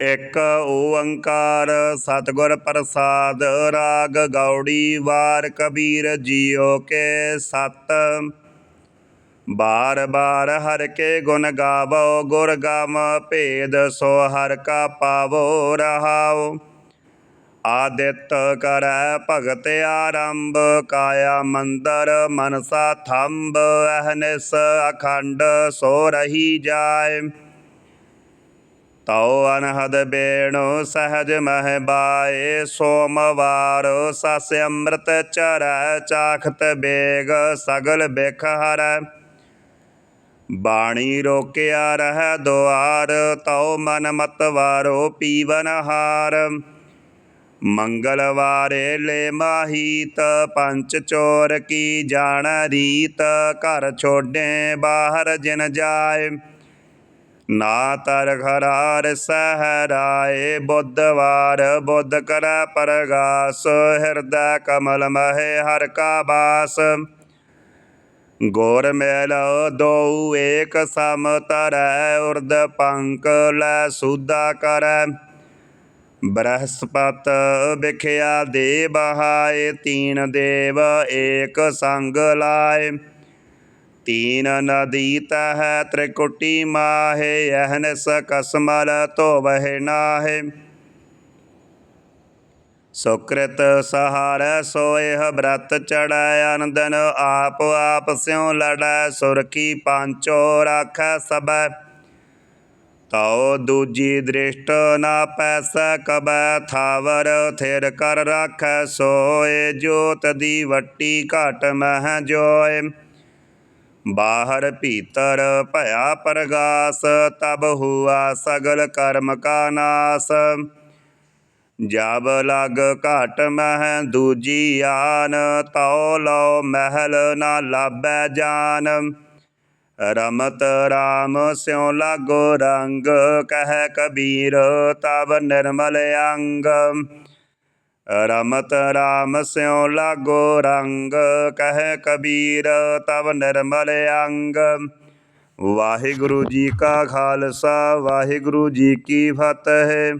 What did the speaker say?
ਇੱਕ ਓੰਕਾਰ, ਸਤਿਗੁਰ ਪ੍ਰਸਾਦ, ਰਾਗ ਗੌੜੀ, ਵਾਰ ਕਬੀਰ ਜੀਓ ਕੇ ਸਤ। ਬਾਰ ਬਾਰ ਹਰ ਕੇ ਗੁਣ ਗਾਵੋ, ਗੁਰ ਗਮ ਭੇਦ ਸੋ ਹਰ ਕਾ ਪਾਵੋ ਰਹਾਓ ਆਦਿਤ ਕਰੈ ਭਗਤ ਆਰੰਭ, ਕਾਇਆ ਮੰਦਰ ਮਨਸਾ ਥੰਬ, ਅਹਨਿਸ ਅਖੰਡ ਸੋ ਰਹੀ ਜਾਏ। ਤਉ ਅਨਹਦ ਬੇਣੋ ਸਹਜ ਮਹਿ ਬਾਏ, ਸੋਮਵਾਰ ਸਸ ਅੰਮ੍ਰਿਤ ਚਰੈ, ਚਾਖਤ ਬੇਗ ਸਗਲ ਬਿਖ ਹਰੈ। ਬਾਣੀ ਰੋਕਿਆ ਰਹਿ ਦੁਆਰ, ਤਉ ਮਨ ਮਤ ਵਾਰੋ ਪੀਵਨ ਹਾਰ। ਮੰਗਲਵਾਰੇ ਲੈ ਮਾਹੀਤ, ਪੰਚ ਚੋਰ ਕੀ ਜਾਣ ਰੀਤ, ਘਰ ਛੋਡੇ ਬਾਹਰ ਜਿਨ ਜਾਏ। ਨਾ ਤਰ ਖਰਾਰ ਸਹਰਾਏ ਬੁੱਧਵਾਰ, ਬੁੱਧ ਕਰੈ ਪਰਗਾਸ, ਹਿਰਦੈ ਕਮਲ ਮਹਿ ਹਰ ਕਾ ਬਾਸ। ਗੋਰ ਮੇਲ ਦੋ ਏਕ ਸਮ ਤਰੈ ਉਰਦ ਪੰਕ ਲੈ ਸੁਦਾ ਕਰੈ। ਬ੍ਰਹਸਪਤ ਵਿਖਿਆ ਦੇ ਬਹਾਏ, ਤੀਨ ਦੇਵ ਏਕ ਸੰਗ ਲਾਏ। ਤੀਨ ਨਦੀ ਤਹ ਤ੍ਰਿਕੁਟੀ ਮਾਹੇ ਅਹਨਸ ਕਸਮਲ ਧੋਵਹਿ ਨਾਹੇ। ਸੁਕ੍ਰਿਤ ਸਹਾਰੈ ਸੋਇਹ ਬ੍ਰਤ ਚੜੈ ਅਨੰਦਨ ਆਪ ਆਪ ਸਿਉ ਲੜੈ, ਸੁਰਖੀ ਪਾਂਚੋ ਰਾਖੈ ਸਬੈ ਤਉ ਦੂਜੀ ਦ੍ਰਿਸ਼ਟ ਨਾ ਪੈਸੈ ਕਬੈ, ਥਾਵਰ ਥਿਰ ਕਰ ਰਾਖੈ, ਸੋਏ ਜੋਤ ਦੀ ਵੱਟੀ ਘਟ ਮਹਿ ਜੋਏ। ਬਾਹਰ ਭੀਤਰ ਭਇਆ ਪ੍ਰਗਾਸ, ਤਬ ਹੁਆ ਸਗਲ ਕਰਮ ਕਾ ਨਾਸ। ਜਬ ਲਗ ਘਟ ਮਹਿ ਦੂਜੀ ਆਨ, ਤਉ ਲਉ ਮਹਿਲ ਨਾ ਲਾਭੈ ਜਾਨ। ਰਮਤ ਰਾਮ ਸਿਉ ਲਾਗੋ ਰੰਗ, ਕਹਿ ਕਬੀਰ ਤਬ ਨਿਰਮਲ ਅੰਗ। ਰਮਤ ਰਾਮ ਸਿਉ ਲਾਗੋ ਰੰਗ ਕਹਿ ਕਬੀਰ ਤਬ ਨਿਰਮਲ ਅੰਗ ਵਾਹਿਗੁਰੂ ਜੀ ਕਾ ਖਾਲਸਾ ਵਾਹਿਗੁਰੂ ਜੀ ਕੀ ਫਤਿਹ